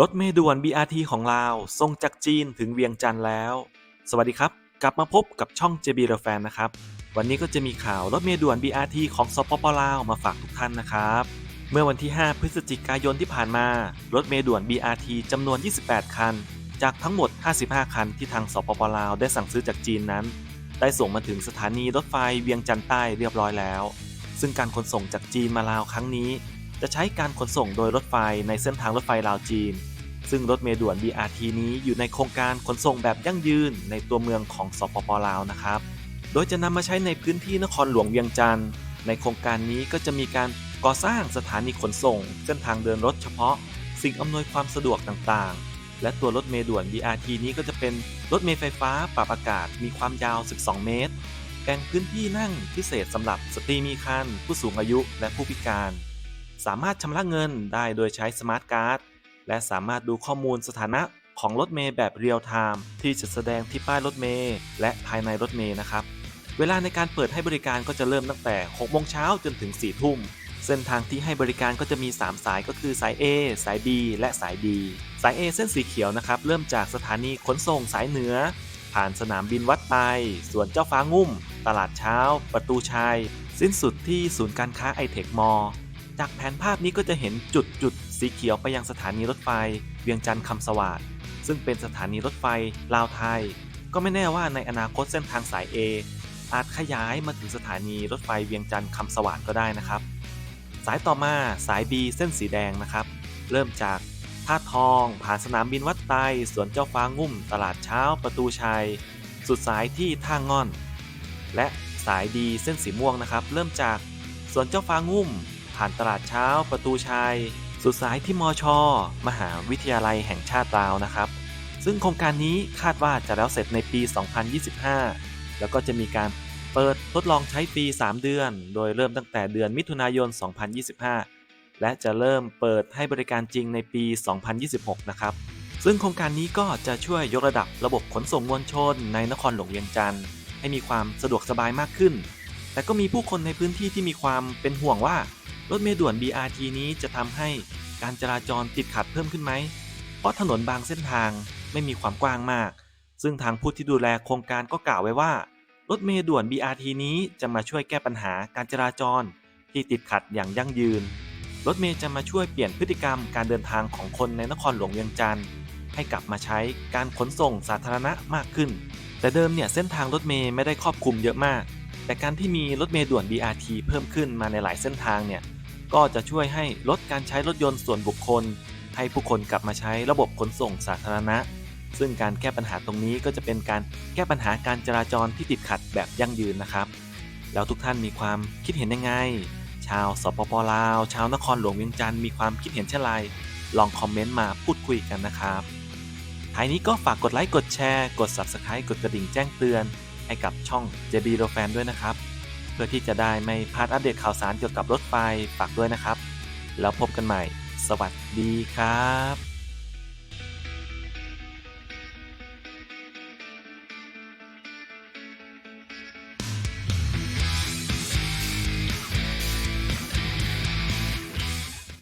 รถเมล์ด่วน BRT ของลาวส่งจากจีนถึงเวียงจันทร์แล้ว สวัสดีครับ กลับมาพบกับช่อง JB r e f a n นะครับ วันนี้ก็จะมีข่าวรถเมล์ด่วน BRT ของสปปลาวมาฝากทุกท่านนะครับ เมื่อวันที่ 5 พฤศจิกายนที่ผ่านมา รถเมล์ด่วน BRT จำนวน 28 คัน จากทั้งหมด 55 คันที่ทางสปปลาวได้สั่งซื้อจากจีนนั้น ได้ส่งมาถึงสถานีรถไฟเวียงจันทร์ใต้เรียบร้อยแล้ว ซึ่งการขนส่งจากจีนมาลาวครั้งนี้ จะใช้การขนส่งโดยรถไฟในเส้นทางรถไฟลาวจีน ซึ่งรถเมล์ด่วน BRT นี้อยู่ในโครงการขนส่งแบบยั่งยืนในตัวเมืองของสปปลาวนะครับ โดยจะนำมาใช้ในพื้นที่นครหลวงเวียงจันทร์ ในโครงการนี้ก็จะมีการก่อสร้างสถานีขนส่ง เส้นทางเดินรถเฉพาะ สิ่งอำนวยความสะดวกต่างๆ และตัวรถเมล์ด่วน BRT นี้ก็จะเป็นรถเมล์ไฟฟ้าปรับอากาศมีความยาว 12 เมตรแบ่งพื้นที่นั่งพิเศษสำหรับสตรีมีครรภ์ผู้สูงอายุและผู้พิการ สามารถชำระเงินได้โดยใช้สมาร์ทการ์ดและสามารถดูข้อมูลสถานะของรถเมล์แบบเรียลไทม์ที่จะแสดงที่ป้ายรถเมล์และภายในรถเมล์นะครับ เวลาในการเปิดให้บริการก็จะเริ่มตั้งแต่ 6 โมงเช้าจนถึง 4 ทุ่ม เส้นทางที่ให้บริการก็จะมี 3 สายก็คือสาย A สาย B และสาย D สาย A เส้นสีเขียวนะครับ เริ่มจากสถานีขนส่งสายเหนือ ผ่านสนามบินวัดไตส่วนเจ้าฟ้างุ่ม ตลาดเช้า ประตูชัย สิ้นสุดที่ศูนย์การค้าไอเทคมอล จากแผนภาพนี้ก็จะเห็นจุดจุดสีเขียวไปยังสถานีรถไฟ เวียงจันทร์คำสวัสดซึ่งเป็นสถานีรถไฟลาวไทย ก็ไม่แน่ว่าในอนาคตเส้นทางสาย A อาจขยายมาถึงสถานีรถไฟเวียงจันทร์คำสวัสดก็ได้นะครับ สายต่อมาสาย B เส้นสีแดงนะครับ เริ่มจากท่าทองผ่านสนามบินวัดไตสวนเจ้าฟ้างุ่ม ตลาดเช้า ประตูชัย สุดสายที่ท่างงอน และสายดีเส้นสีม่วงนะครับ เริ่มจากสวนเจ้าฟ้างุ่ม ผ่านตลาดเช้า ประตูชัย สุดสายที่มอชอมหาวิทยาลัยแห่งชาติลาวนะครับ ซึ่งโครงการนี้คาดว่าจะแล้วเสร็จในปี 2025 แล้วก็จะมีการเปิดทดลองใช้ฟรี 3 เดือน โดยเริ่มตั้งแต่เดือนมิถุนายน 2025 และจะเริ่มเปิดให้บริการจริงในปี 2026 นะครับ ซึ่งโครงการนี้ก็จะช่วยยกระดับระบบขนส่งมวลชน ในนครหลวงเวียงจันทร์ให้มีความสะดวกสบายมากขึ้น แต่ก็มีผู้คนในพื้นที่ที่มีความเป็นห่วงว่า รถเมล์ด่วน BRT นี้จะทำให้การจราจรติดขัดเพิ่มขึ้นไหม เพราะถนนบางเส้นทางไม่มีความกว้างมาก ซึ่งทางผู้ที่ดูแลโครงการก็กล่าวไว้ว่า รถเมล์ด่วน BRT นี้จะมาช่วยแก้ปัญหาการจราจรที่ติดขัดอย่างยั่งยืน รถเมล์จะมาช่วยเปลี่ยนพฤติกรรมการเดินทางของคนในนครหลวงเวียงจันทร์ให้กลับมาใช้การขนส่งสาธารณะมากขึ้น แต่เดิมเนี่ยเส้นทางรถเมล์ไม่ได้ครอบคลุมเยอะมาก แต่การที่มีรถเมล์ด่วน BRT เพิ่มขึ้นมาในหลายเส้นทางเนี่ย ก็จะช่วยให้ลดการใช้รถยนต์ส่วนบุคคล ให้ผู้คนกลับมาใช้ระบบขนส่งสาธารณะ ซึ่งการแก้ปัญหาตรงนี้ก็จะเป็นการแก้ปัญหาการจราจรที่ติดขัดแบบยั่งยืนนะครับ แล้วทุกท่านมีความคิดเห็นยังไง ชาวสปปลาว ชาวนครหลวงเวียงจันทร์มีความคิดเห็นเช่นไรลองคอมเมนต์มาพูดคุยกันนะครับท้ายนี้ก็ฝากกดไลค์กดแชร์ กด Subscribe กดกระดิ่งแจ้งเตือน ให้กับช่อง JB r o f a n ด้วยนะครับ เพื่อที่จะได้ไม่พลาดอัปเดตข่าวสารเกี่ยวกับรถไฟฝากด้วยนะครับ แล้วพบกันใหม่ สวัสดีครับ